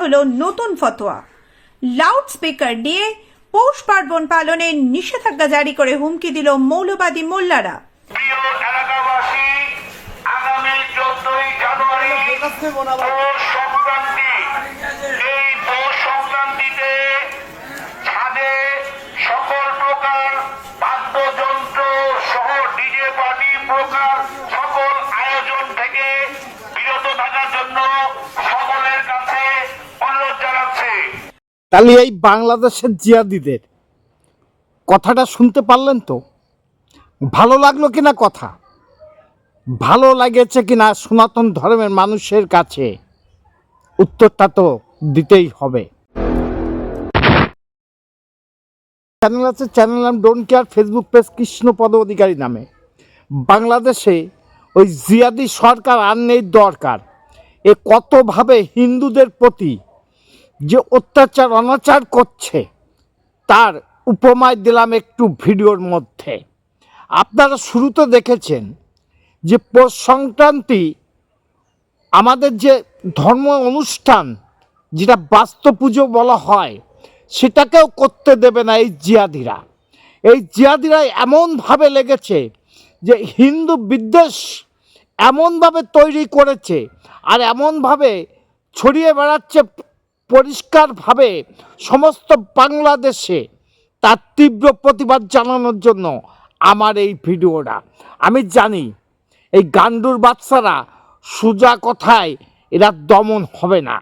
হলো নতুন ফতোয়া। লাউড স্পিকার দিয়ে পৌষ পার্বণ পালনের নিষেধাজ্ঞা জারি করে হুমকি দিল মৌলবাদী মোল্লারা। সকল প্রকার বাদ্যযন্ত্র সহ ডিজে পার্টি প্রকার সকল আয়োজন থেকে বিরত থাকার জন্য সকলের কাছে অনুরোধ জানাচ্ছে তাহলে এই বাংলাদেশের জিয়াদিদের কথাটা শুনতে পারলেন তো? ভালো লাগল কিনা কথা? ভালো লাগেছে কিনা সনাতন ধর্মের মানুষের কাছে? উত্তরটা তো দিতেই হবে। চ্যানেল আছে চ্যানেল নাম don't care facebook page Krishnapada Adhikari নামে। বাংলাদেশে ওই জিয়াদি সরকার আর নেই দরকার। এ কতভাবে হিন্দুদের প্রতি যে অত্যাচার, অনাচার করছে, তার উপমায় দিলাম একটু ভিডিওর মধ্যে। আপনারা শুরুতে দেখেছেন যে পৌষ সংক্রান্তি আমাদের যে ধর্ম অনুষ্ঠান, যেটা বাস্তব পুজো বলা হয়, সেটাকেও করতে দেবে না এই জিয়াদিরা। এই জিয়াদিরা এমনভাবে লেগেছে যে হিন্দু বিদ্বেষ এমনভাবে তৈরি করেছে আর এমনভাবে ছড়িয়ে বেড়াচ্ছে পরিষ্কারভাবে সমস্ত বাংলাদেশে তার তীব্র প্রতিবাদ জানানোর জন্য আমার এই ভিডিওটা। আমি জানি এই গান্ডুর বাচ্চারা সোজা কথায় এরা দমন হবে না।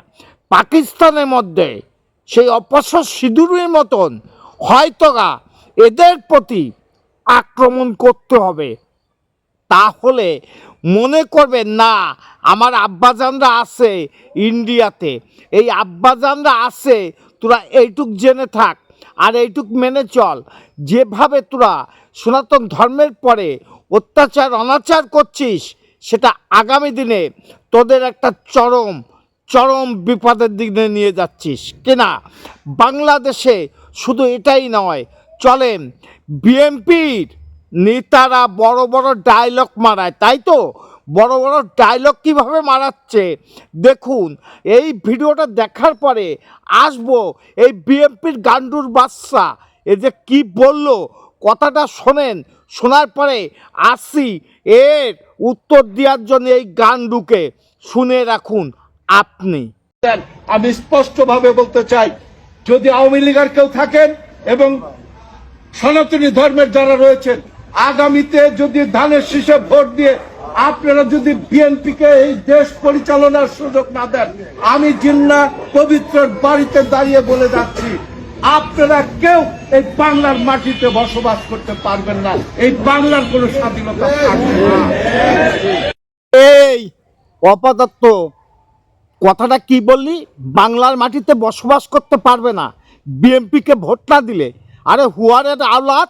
পাকিস্তানের মধ্যে সেই অপসর সিঁদুরের মতন হয়তোগা এদের প্রতি আক্রমণ করতে হবে। তাহলে মনে করবে, না, আমার আব্বাজানরা আছে ইন্ডিয়াতে। এই আব্বাজানরা আছে, তোরা এইটুক জেনে থাক আর এইটুক মেনে চল। যেভাবে তোরা সনাতন ধর্মের পরে অত্যাচার, অনাচার করছিস, সেটা আগামী দিনে তোদের একটা চরম চরম বিপদের দিকে নিয়ে যাচ্ছিস। কিনা? বাংলাদেশে শুধু এটাই নয়। চলেন বিএমপির নেতারা বড় বড় ডায়লগ মারায়, তাই তো? বড় বড় ডায়লগ কীভাবে মারাচ্ছে? দেখুন, এই ভিডিওটা দেখার পরে আসব এই বিএমপির গান্ডুর বাদশা। এ যে কি বলল? কথাটা শোনেন, শোনার পরে আসি এর উত্তর দেওয়ার জন্য এই গান্ডুকে। শুনে রাখুন আপনি। আমি স্পষ্টভাবে বলতে চাই, যদি আওয়ামী লীগের কেউ থাকেন এবং সনাতনী ধর্মের যারা রয়েছেন আগামীতে যদি ধানের শীষে ভোট দিয়ে আপনারা যদি বিএনপি কে এই দেশ পরিচালনার সুযোগ না দেন, আমি জিন্না পবিত্র বাড়িতে দাঁড়িয়ে বলে যাচ্ছি, আপনারা কেউ এই বাংলার মাটিতে বসবাস করতে পারবেন না। এই বাংলার কোনো স্বাধীনতা থাকবে না। এই অপদত্ত কথাটা কি বললি? বাংলার মাটিতে বসবাস করতে পারবে না। বিএমপিকে ভোট না দিলে। আরে হুয়ারের আওলাদ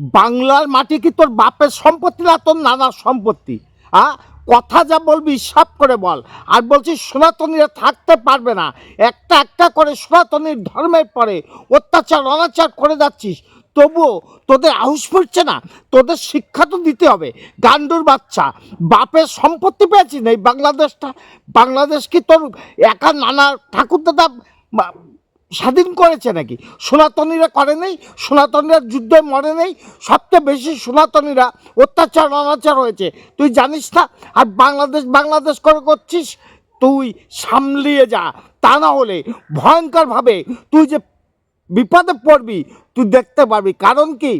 বাংলার মাটি কি তোর বাপের সম্পত্তি না তোর নানার সম্পত্তি? হ্যাঁ কথা যা বলবি, হিসাব করে বল। আর বলছি, সনাতনীরা থাকতে পারবে না। একটা একটা করে সনাতনীর ধর্মের পরে অত্যাচার, অনাচার করে যাচ্ছিস। তবুও তোদের আহুস পড়ছে না। তোদের শিক্ষা তো দিতে হবে। গান্ডুর বাচ্চা, বাপের সম্পত্তি পেয়েছিস? না এই বাংলাদেশটা, বাংলাদেশ কি তোর একা নানা ঠাকুর দাদা বা- স্বাধীন করেছে নাকি? সনাতনীরা করে নেই, সনাতনীরা যুদ্ধে মরে নেই, সবচেয়ে বেশি সনাতনীরা অত্যাচার, অনাচার হয়েছে। তুই জানিস না? আর বাংলাদেশ বাংলাদেশ করে করছিস? তুই সামলিয়ে যা। তা না হলে ভয়ঙ্করভাবে তুই যে বিপদে পড়বি, তুই দেখতে পারবি। কারণ কি?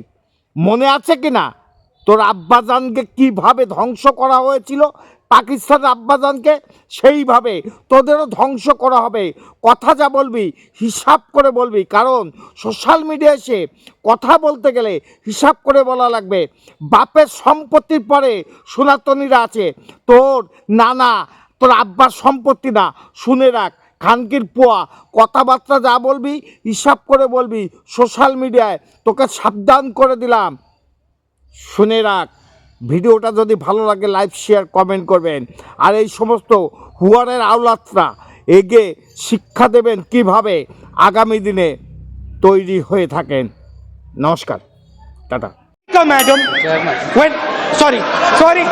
মনে আছে কি না তোর আব্বাজানকে কীভাবে ধ্বংস করা হয়েছিল? পাকিস্তানের আব্বাজানকে সেইভাবে তোদেরও ধ্বংস করা হবে। কথা যা বলবি, হিসাব করে বলবি। কারণ সোশ্যাল মিডিয়া এসে কথা বলতে গেলে হিসাব করে বলা লাগবে। বাপের সম্পত্তির পরে সনাতনীরা আছে। তোর নানা, তোর আব্বার সম্পত্তি না, শুনে রাখ। খানকির পোয়া, কথাবার্তা যা বলবি, হিসাব করে বলবি। সোশ্যাল মিডিয়ায় তোকে সাবধান করে দিলাম। শুনে রাখ। ভিডিওটা যদি ভালো লাগে লাইক শেয়ার কমেন্ট করবেন। আর এই সমস্ত হুয়ারের আওলাতরা এগে শিক্ষা দেবেন কীভাবে আগামী দিনে তৈরি হয়ে থাকেন। নমস্কার। টাটা। Madam sorry sorry.